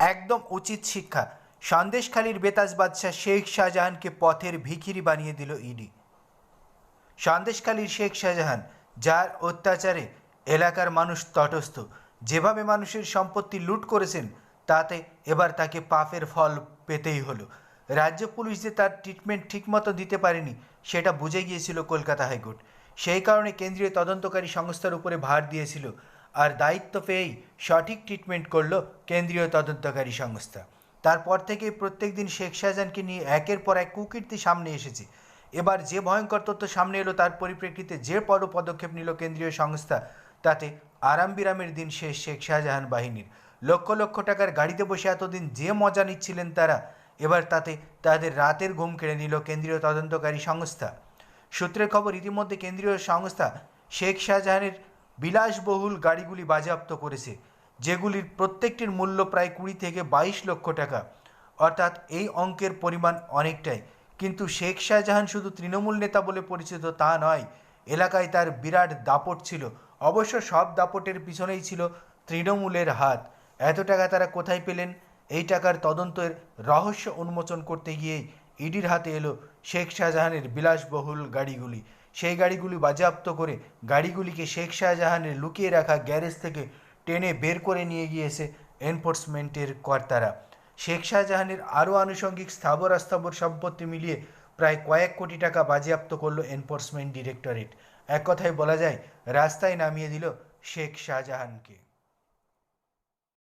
একদম উচিত শিক্ষা। সন্দেশখালীর বেতাজ বাদশাহ শেখ শাহজাহানকে পথের ভিখিরি বানিয়ে দিল ইডি। সন্দেশখালীর শেখ শাহজাহান, যার অত্যাচারে এলাকার মানুষ তটস্থ, যেভাবে মানুষের সম্পত্তি লুট করেছেন, তাতে এবার তাকে পাপের ফল পেতেই হলো। রাজ্য পুলিশ যে তার ট্রিটমেন্ট ঠিকমতো দিতে পারেনি, সেটা বুঝে গিয়েছিল কলকাতা হাইকোর্ট। সেই কারণে কেন্দ্রীয় তদন্তকারী সংস্থার উপরে ভার দিয়েছিল আর দায়িত্ব পেয়েই সঠিক ট্রিটমেন্ট করল কেন্দ্রীয় তদন্তকারী সংস্থা। তারপর থেকে প্রত্যেক দিন শেখ শাহজাহানকে নিয়ে একের পর এক কুকীর্তি সামনে এসেছে। এবার যে ভয়ঙ্কর তথ্য সামনে এলো তার পরিপ্রেক্ষিতে যে বড় পদক্ষেপ নিল কেন্দ্রীয় সংস্থা, তাতে আরাম বিরামের দিন শেষ শেখ শাহজাহান বাহিনীর। লক্ষ লক্ষ টাকার গাড়িতে বসে এতদিন যে মজা নিচ্ছিলেন তারা, এবার তাতে তাদের রাতের ঘুম কেড়ে নিল কেন্দ্রীয় তদন্তকারী সংস্থা। সূত্রের খবর, ইতিমধ্যে কেন্দ্রীয় সংস্থা শেখ শাহজাহানের বিলাসবহুল গাড়িগুলি বাজেয়াপ্ত করেছে, যেগুলির প্রত্যেকটির মূল্য প্রায় কুড়ি থেকে বাইশ লক্ষ টাকা। অর্থাৎ এই অঙ্কের পরিমাণ অনেকটাই। কিন্তু শেখ শাহজাহান শুধু তৃণমূল নেতা বলে পরিচিত তা নয়, এলাকায় তার বিরাট দাপট ছিল। অবশ্য সব দাপটের পিছনেই ছিল তৃণমূলের হাত। এত টাকা তারা কোথায় পেলেন? এই টাকার তদন্তের রহস্য উন্মোচন করতে গিয়েই ইডির হাতে এলো শেখ শাহজাহানের বিলাসবহুল গাড়িগুলি। সেই গাড়িগুলি বাজেয়াপ্ত করে গাড়িগুলিকে শেখ শাহজাহানের লুকিয়ে রাখা গ্যারেজ থেকে টেনে বের করে নিয়ে গিয়েছে এনফোর্সমেন্টের কর্তারা। শেখ শাহজাহানের আরও আনুষঙ্গিক স্থাবর অস্থাবর সম্পত্তি মিলিয়ে প্রায় কয়েক কোটি টাকা বাজেয়াপ্ত করল এনফোর্সমেন্ট ডিরেক্টরেট। এক কথায় বলা যায়, রাস্তায় নামিয়ে দিল শেখ শাহজাহানকে।